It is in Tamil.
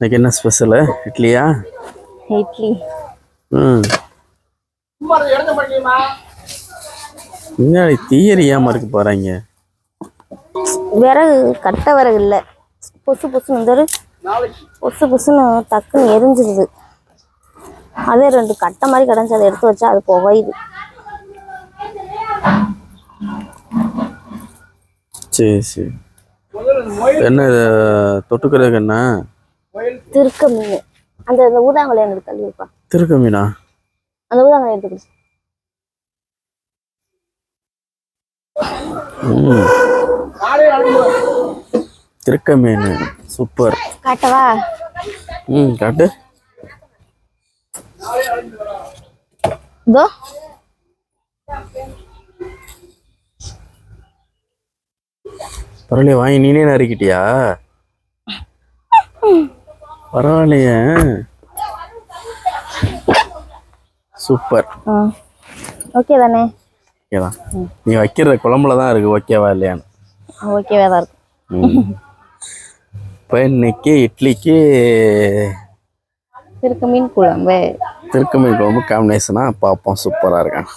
இன்னைக்கு என்ன ஸ்பெஷலு இட்லியா? இட்லி. ம். முன்னாடி தீயறியாம இருக்கு போறாங்க விறகு கட்டை விறகு இல்லை. பொசு பொசுன்னு ஒரு பொசு பொசுன்னு டக்குன்னு எரிஞ்சிருது. அதே ரெண்டு கட்டை மாதிரி கிடந்துச்சு. அதை எடுத்து வச்சா அது புகையுது. சரி சரி. என்ன இது தொட்டுக்கிறதுக்கு என்ன? திருக்க மீன். அந்த இந்த ஊதாங்கலை எனக்கு தள்ளி வைப்பா திருக்க மீனா? அந்த ஊதாங்கலை ம். திருக்க மீன் சூப்பர். காட்டவா? ம் காட்டு. இதோ. பரவாயில்லையே வாங்கி நீனே நறுக்கிட்டியா? பரவாயில்லையே. சூப்பர். ஓகே தானே? ஓகேதான் நீ வைக்கிற குழம்புல தான் இருக்கு ஓகேவா இல்லையான்னு. ஓகேவா தான் இருக்கும். இப்போ இன்னைக்கு இட்லிக்கு திருக்க மீன் குழம்பு. திருக்கமீன் குழம்பு காம்பினேஷனாக பார்ப்போம். சூப்பராக இருக்கேன்